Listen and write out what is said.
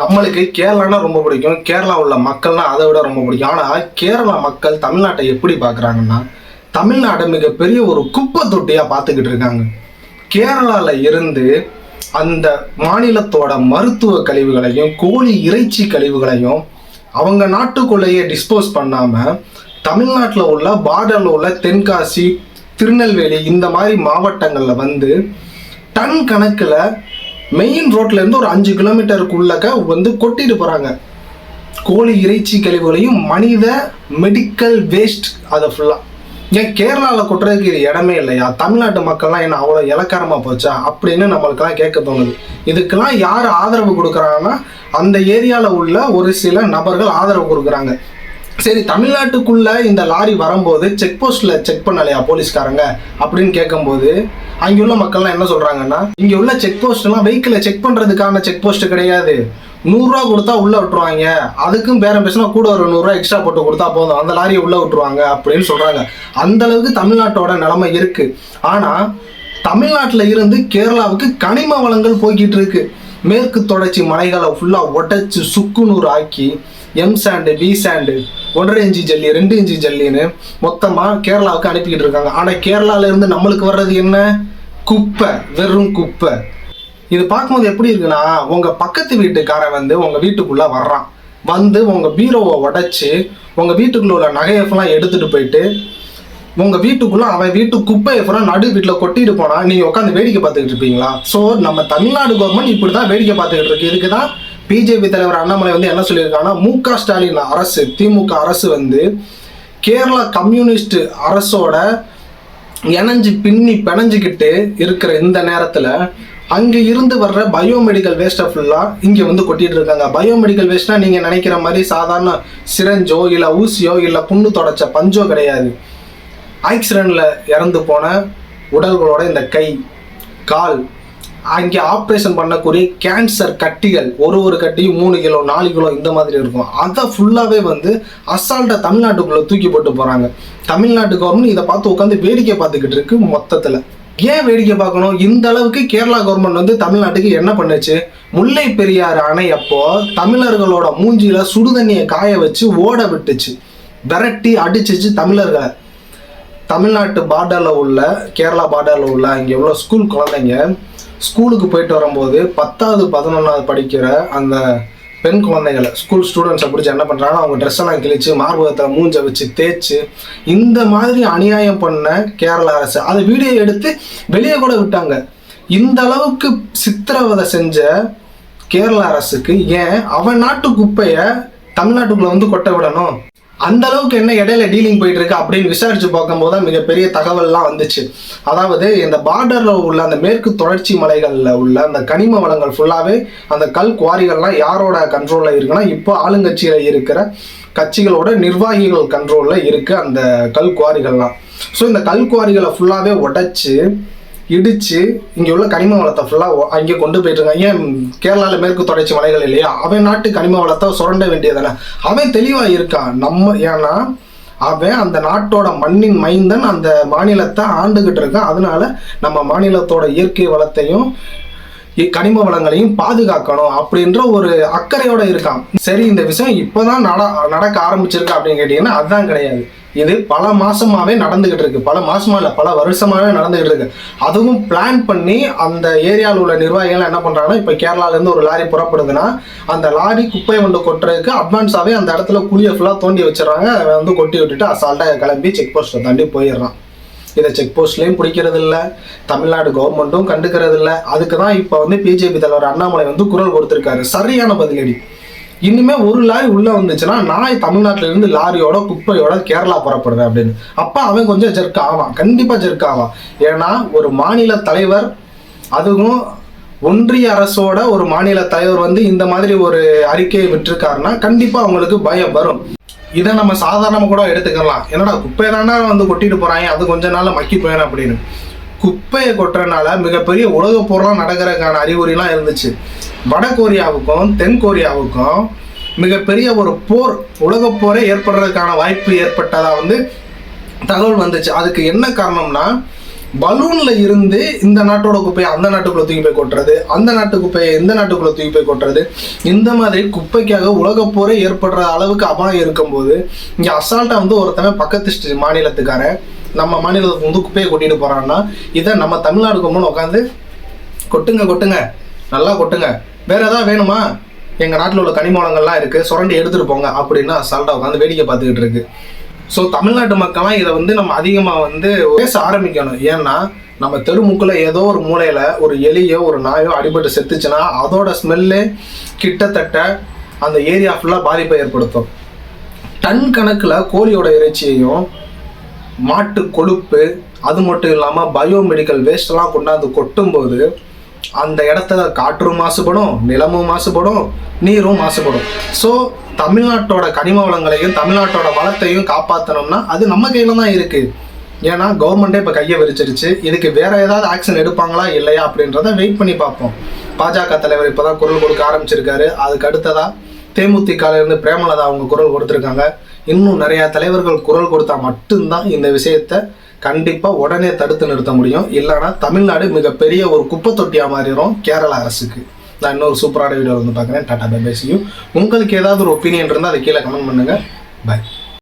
நம்மளுக்கு கேரளானா ரொம்ப பிடிக்கும். கேரளா உள்ள மக்கள்னா அதை விட ரொம்ப பிடிக்கும். ஆனால் கேரளா மக்கள் தமிழ்நாட்டை எப்படி பார்க்குறாங்கன்னா தமிழ்நாட்டை மிகப்பெரிய ஒரு குப்பை தொட்டியாக பார்த்துக்கிட்டு இருக்காங்க. கேரளாவில் இருந்து அந்த மாநிலத்தோட மருத்துவ கழிவுகளையும் கோழி இறைச்சி கழிவுகளையும் அவங்க நாட்டுக்குள்ளேயே டிஸ்போஸ் பண்ணாமல் தமிழ்நாட்டில் உள்ள பார்டரில் உள்ள தென்காசி திருநெல்வேலி இந்த மாதிரி மாவட்டங்களில் வந்து டன் கணக்கில் மெயின் ரோட்ல இருந்து ஒரு அஞ்சு கிலோமீட்டருக்குள்ளக்க வந்து கொட்டிட்டு போகிறாங்க கோழி இறைச்சி கழிவுகளையும் மனித மெடிக்கல் வேஸ்ட் அதை ஃபுல்லாக ஏன் கேரளாவில் கொட்டுறதுக்கு இடமே இல்லையா? தமிழ்நாட்டு மக்கள்லாம் என்ன அவ்வளோ இலக்காரமாக போச்சா? அப்படின்னு நம்மளுக்கெல்லாம் கேட்க தோணுது. இதுக்கெல்லாம் யார் ஆதரவு கொடுக்குறாங்கன்னா அந்த ஏரியாவில் உள்ள ஒரு சில நபர்கள் ஆதரவு கொடுக்குறாங்க. சரி தமிழ்நாட்டுக்குள்ள இந்த லாரி வரும்போது செக் போஸ்ட்ல செக் பண்ணலையா போலீஸ்காரங்க? அப்படின்னு கேட்கும்போது அங்க உள்ள மக்கள்லாம் என்ன சொல்றாங்கன்னா இங்க உள்ள செக் போஸ்ட் எல்லாம் வெஹிக்கிளை செக் பண்றதுக்கான செக் போஸ்ட் கிடையாது. நூறுரூவா கொடுத்தா உள்ள விட்டுருவாங்க. அதுக்கும் பேரம் பேசினா கூட ஒரு நூறுரூவா எக்ஸ்ட்ரா போட்டு கொடுத்தா போதும். அந்த லாரியை உள்ள விட்டுருவாங்க அப்படின்னு சொல்றாங்க. அந்த அளவுக்கு தமிழ்நாட்டோட நிலைமை இருக்கு. ஆனா தமிழ்நாட்டில் இருந்து கேரளாவுக்கு கனிம வளங்கள் போய்கிட்டு இருக்கு. மேற்கு தொடர்ச்சி மலைகளை ஃபுல்லாக உடைச்சு சுக்குநூறு ஆக்கி எம் சாண்டு பி சாண்டு ஒன்றரை இன்ச்சு ஜல்லி ரெண்டு இன்ச்சு ஜல்லின்னு மொத்தமாக கேரளாவுக்கு அனுப்பிக்கிட்டு இருக்காங்க. ஆனால் கேரளாவிலேருந்து நம்மளுக்கு வர்றது என்ன? குப்பை வெறும் குப்பை. இது பார்க்கும்போது எப்படி இருக்குன்னா உங்கள் பக்கத்து வீட்டுக்காரன் வந்து உங்கள் வீட்டுக்குள்ளே வர்றான். வந்து உங்கள் பீரோவை உடச்சி உங்கள் வீட்டுக்குள்ள உள்ள நகையை ஃபுல்லாக எடுத்துகிட்டு போயிட்டு உங்கள் வீட்டுக்குள்ள அவன் வீட்டு குப்பையை பூரா நடு வீட்டில் கொட்டிட்டு போனால் நீங்கள் உட்காந்து வேடிக்கை பார்த்துக்கிட்டு இருப்பீங்களா? ஸோ நம்ம தமிழ்நாடு கவர்மெண்ட் இப்படி தான் வேடிக்கை பார்த்துக்கிட்டு இருக்கு. இதுக்கு தான் பிஜேபி தலைவர் அண்ணாமலை வந்து என்ன சொல்லியிருக்காங்கன்னா மு க ஸ்டாலின் அரசு திமுக அரசு வந்து கேரளா கம்யூனிஸ்ட் அரசோட இணைஞ்சு பின்னி பிணைஞ்சுக்கிட்டு இருக்கிற இந்த நேரத்தில் அங்கே இருந்து வர்ற பயோமெடிக்கல் வேஸ்ட்டை ஃபுல்லாக இங்கே வந்து கொட்டிட்டு இருக்காங்க. பயோமெடிக்கல் வேஸ்ட்னா நீங்கள் நினைக்கிற மாதிரி சாதாரண சிரஞ்சோ இல்லை ஊசியோ இல்லை புண்ணு தொடச்ச பஞ்சோ கிடையாது. ஆக்சிடென்ட்ல இறந்து போன உடல்களோட இந்த கை கால் அங்கே ஆப்ரேஷன் பண்ணக்கூடிய கேன்சர் கட்டிகள் ஒரு ஒரு கட்டியும் மூணு கிலோ நாலு கிலோ இந்த மாதிரி இருக்கும். அதை ஃபுல்லாகவே வந்து அசால்ட்டாக தமிழ்நாட்டுக்குள்ளே தூக்கி போட்டு போகிறாங்க தமிழ்நாட்டு கவர்மெண்ட் இதை பார்த்து உட்காந்து வேடிக்கை பார்த்துக்கிட்டு இருக்கு மொத்தத்தில். ஏன் வேடிக்கை பார்க்கணும்? இந்த அளவுக்கு கேரளா கவர்மெண்ட் வந்து தமிழ்நாட்டுக்கு என்ன பண்ணுச்சு? முல்லை பெரியாறு அணை அப்போ தமிழர்களோட மூஞ்சியில சுடுதண்ணியை காய வச்சு ஓட விட்டுச்சு. விரட்டி அடிச்சிச்சு தமிழர்களை. தமிழ்நாட்டு பார்டரில் உள்ள கேரளா பார்டரில் உள்ள இங்கே உள்ள ஸ்கூல் குழந்தைங்க ஸ்கூலுக்கு போயிட்டு வரும்போது பத்தாவது பதினொன்றாவது படிக்கிற அந்த பெண் குழந்தைகளை ஸ்கூல் ஸ்டூடெண்ட்ஸை பிடிச்சி என்ன பண்ணுறாங்கன்னா அவங்க ட்ரெஸ் எல்லாம் கிழிச்சு மார்பகத்தில் மூஞ்ச வச்சு தேய்ச்சி இந்த மாதிரி அநியாயம் பண்ண கேரள அரசு. அதை வீடியோ எடுத்து வெளியே கூட விட்டாங்க. இந்த அளவுக்கு சித்திரவதை செஞ்ச கேரள அரசுக்கு ஏன் அவன் நாட்டு குப்பையை தமிழ்நாட்டுக்குள்ளே வந்து கொட்ட விடணும்? அந்த அளவுக்கு என்ன இடையில டீலிங் போயிட்டு இருக்கு அப்படின்னு விசாரிச்சு பார்க்கும்போது தான் மிகப்பெரிய தகவல்லாம் வந்துச்சு. அதாவது இந்த பார்டர்ல உள்ள அந்த மேற்கு தொடர்ச்சி மலைகளில் உள்ள அந்த கனிம வளங்கள் ஃபுல்லாவே அந்த கல் குவாரிகள்லாம் யாரோட கண்ட்ரோல்ல இருக்குன்னா இப்போ ஆளுங்கட்சியில இருக்கிற கட்சிகளோட நிர்வாகிகள் கண்ட்ரோல்ல இருக்கு அந்த கல் குவாரிகள்லாம். ஸோ இந்த கல் குவாரிகளை ஃபுல்லாவே உடைச்சு இடிச்சு இங்கே உள்ள கனிம வளத்தை ஃபுல்லாக அங்கே கொண்டு போயிட்டு இருக்காங்க. ஏன் கேரளாவில் மேற்கு தொடர்ச்சி மலைகள் இல்லையா? அவன் நாட்டு கனிம வளத்தை சுரண்ட வேண்டியதானே? அவன் தெளிவாக இருக்கான் நம்ம ஏன்னா அவன் அந்த நாட்டோட மண்ணின் மைந்தன் அந்த மாநிலத்தை ஆண்டுகிட்டு இருக்கான். அதனால நம்ம மாநிலத்தோட இயற்கை வளத்தையும் கனிம வளங்களையும் பாதுகாக்கணும் அப்படின்ற ஒரு அக்கறையோட இருக்கான். சரி இந்த விஷயம் இப்போதான் நட நடக்க ஆரம்பிச்சிருக்கு அப்படின்னு கேட்டீங்கன்னா அதுதான் கிடையாது. இது பல மாசமாவே நடந்துகிட்டு இருக்கு. பல மாசமா இல்லை பல வருஷமாவே நடந்துகிட்டு இருக்கு. அதுவும் பிளான் பண்ணி அந்த ஏரியாவில் உள்ள நிர்வாகிகள் என்ன பண்றாங்கன்னா இப்ப கேரளால இருந்து ஒரு லாரி புறப்படுதுன்னா அந்த லாரி குப்பை ஒன்று கொட்டுறதுக்கு அட்வான்ஸாவே அந்த இடத்துல குழியை ஃபுல்லா தோண்டி வச்சிடறாங்க. அவன் வந்து கொட்டி விட்டுட்டு அசால்ட்டா கிளம்பி செக் போஸ்ட்டை தாண்டி போயிடுறான். இதை செக் போஸ்ட்லேயும் பிடிக்கிறது இல்லை தமிழ்நாடு கவர்மெண்ட்டும் கண்டுக்கிறது இல்லை அதுக்கு தான் இப்போ வந்து பிஜேபி தலைவர் அண்ணாமலை வந்து குரல் கொடுத்துருக்காரு. சரியான பதிலடி. இனிமே ஒரு லாரி உள்ள வந்துச்சுன்னா நான் தமிழ்நாட்டுல இருந்து லாரியோட குப்பையோட கேரளா புறப்படுவேன் அப்படின்னு. அப்ப அவன் கொஞ்சம் ஜெர்க் ஆவான். கண்டிப்பா ஜெர்க் ஆவான். ஏன்னா ஒரு மாநில தலைவர் அதுவும் ஒன்றிய அரசோட ஒரு மாநில தலைவர் வந்து இந்த மாதிரி ஒரு அறிக்கையை விட்டுருக்காருன்னா கண்டிப்பா அவங்களுக்கு பயம் வரும். இதை நம்ம சாதாரணமாக கூட எடுத்துக்கலாம். என்னடா குப்பை தானே வந்து கொட்டிட்டு போகிறாங்க அது கொஞ்ச நாள் மக்கி போயிடும் அப்படின்னு. குப்பையை கொட்டுறதுனால மிகப்பெரிய உலக போர்லாம் நடக்கிறதுக்கான அறிகுறிலாம் இருந்துச்சு. வட கொரியாவுக்கும் தென் கொரியாவுக்கும் மிகப்பெரிய ஒரு போர் உலக போரே ஏற்படுறதுக்கான வாய்ப்பு ஏற்பட்டதாக வந்து தகவல் வந்துச்சு. அதுக்கு என்ன காரணம்னா பலூன்ல இருந்து இந்த நாட்டோட குப்பையை அந்த நாட்டுக்குள்ள தூக்கி போய் கொட்டுறது அந்த நாட்டு குப்பையை இந்த நாட்டுக்குள்ள தூக்கி போய் கொட்டுறது. இந்த மாதிரி குப்பைக்காக உலக போரே ஏற்படுற அளவுக்கு அபாயம் இருக்கும்போது இங்க அசால்ட்டா வந்து ஒருத்தவன் பக்கத்து மாநிலத்துக்காரன் நம்ம மாநிலத்துக்கு வந்து குப்பையை கொட்டிட்டு போறான்னா இதை நம்ம தமிழ்நாடு கம்மன் உட்காந்து கொட்டுங்க கொட்டுங்க நல்லா கொட்டுங்க. வேற ஏதாவது வேணுமா? எங்க நாட்டில் உள்ள கனிமூலங்கள்லாம் இருக்கு சுரண்டி எடுத்துட்டு போங்க அப்படின்னு அசால்ட்டா உட்காந்து வேடிக்கை பார்த்துக்கிட்டு இருக்கு. ஸோ தமிழ்நாட்டு மக்கள்லாம் இதை வந்து நம்ம அதிகமாக வந்து பேச ஆரம்பிக்கணும். ஏன்னா நம்ம தெருமுக்கில் ஏதோ ஒரு மூலையில் ஒரு எலியோ ஒரு நாயோ அடிபட்டு செத்துச்சுன்னா அதோட ஸ்மெல்லு கிட்டத்தட்ட அந்த ஏரியா ஃபுல்லாக பாதிப்பை ஏற்படுத்தும். டன் கணக்கில் கோழியோட இறைச்சியையும் மாட்டு கொழுப்பு அது மட்டும் இல்லாமல் பயோமெடிக்கல் வேஸ்ட்லாம் கொண்டாந்து கொட்டும்போது அந்த இடத்துல காற்றும் மாசுபடும் நிலமும் மாசுபடும் நீரும் மாசுபடும். ஸோ தமிழ்நாட்டோட கனிம வளங்களையும் தமிழ்நாட்டோட வளத்தையும் காப்பாற்றணும்னா அது நம்ம கையில் தான் இருக்குது ஏன்னா கவர்மெண்ட்டே இப்போ கையை விரிச்சிருச்சு. இதுக்கு வேற ஏதாவது ஆக்ஷன் எடுப்பாங்களா இல்லையா அப்படின்றத வெயிட் பண்ணி பார்ப்போம். பாஜக தலைவர் இப்போதான் குரல் கொடுக்க ஆரம்பிச்சிருக்காரு. அதுக்கு அடுத்ததா தேமுதிகல இருந்து பிரேமலதா அவங்க குரல் கொடுத்துருக்காங்க. இன்னும் நிறையா தலைவர்கள் குரல் கொடுத்தா மட்டும்தான் இந்த விஷயத்த கண்டிப்பா உடனே தடுத்து நிறுத்த முடியும். இல்லைன்னா தமிழ்நாடு மிகப்பெரிய ஒரு குப்பை தொட்டியா மாறிடும் கேரளா அரசுக்கு. நான் இன்னொரு சூப்பரான வீடியோ வந்து பார்க்குறேன். டாடா பை பை உங்களுக்கு ஏதாவது ஒரு ஒப்பீனியன் இருந்தால் அதை கீழே கமெண்ட் பண்ணுங்க. பை